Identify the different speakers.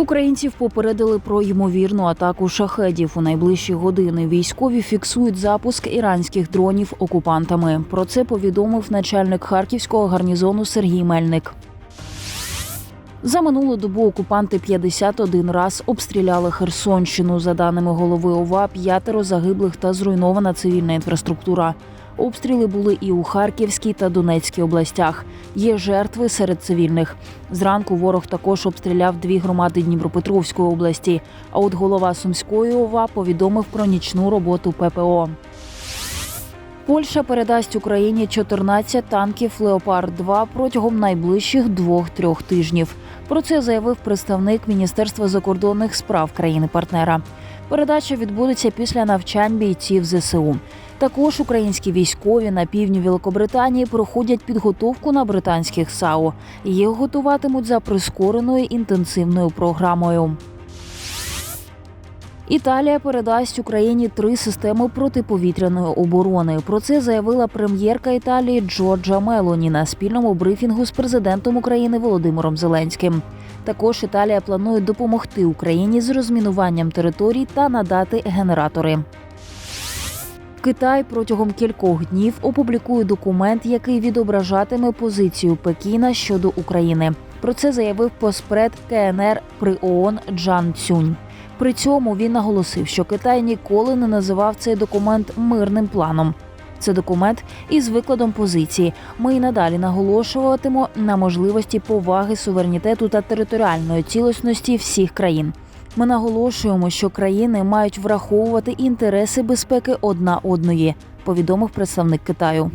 Speaker 1: Українців попередили про ймовірну атаку шахедів. У найближчі години військові фіксують запуск іранських дронів окупантами. Про це повідомив начальник харківського гарнізону Сергій Мельник. За минулу добу окупанти 51 раз обстріляли Херсонщину. За даними голови ОВА, п'ятеро загиблих та зруйнована цивільна інфраструктура. Обстріли були і у Харківській та Донецькій областях. Є жертви серед цивільних. Зранку ворог також обстріляв дві громади Дніпропетровської області. А от голова Сумської ОВА повідомив про нічну роботу ППО. Польща передасть Україні 14 танків Леопард 2 протягом найближчих двох-трьох тижнів. Про це заявив представник Міністерства закордонних справ країни-партнера. Передача відбудеться після навчань бійців ЗСУ. Також українські військові на півдні Великобританії проходять підготовку на британських САУ. Їх готуватимуть за прискореною інтенсивною програмою. Італія передасть Україні три системи протиповітряної оборони. Про це заявила прем'єрка Італії Джорджа Мелоні на спільному брифінгу з президентом України Володимиром Зеленським. Також Італія планує допомогти Україні з розмінуванням територій та надати генератори. Китай протягом кількох днів опублікує документ, який відображатиме позицію Пекіна щодо України. Про це заявив поспред КНР при ООН Джан Цюнь. При цьому він наголосив, що Китай ніколи не називав цей документ мирним планом. Це документ із викладом позиції. Ми й надалі наголошуватимо на можливості поваги суверенітету та територіальної цілісності всіх країн. Ми наголошуємо, що країни мають враховувати інтереси безпеки одна одної, повідомив представник Китаю.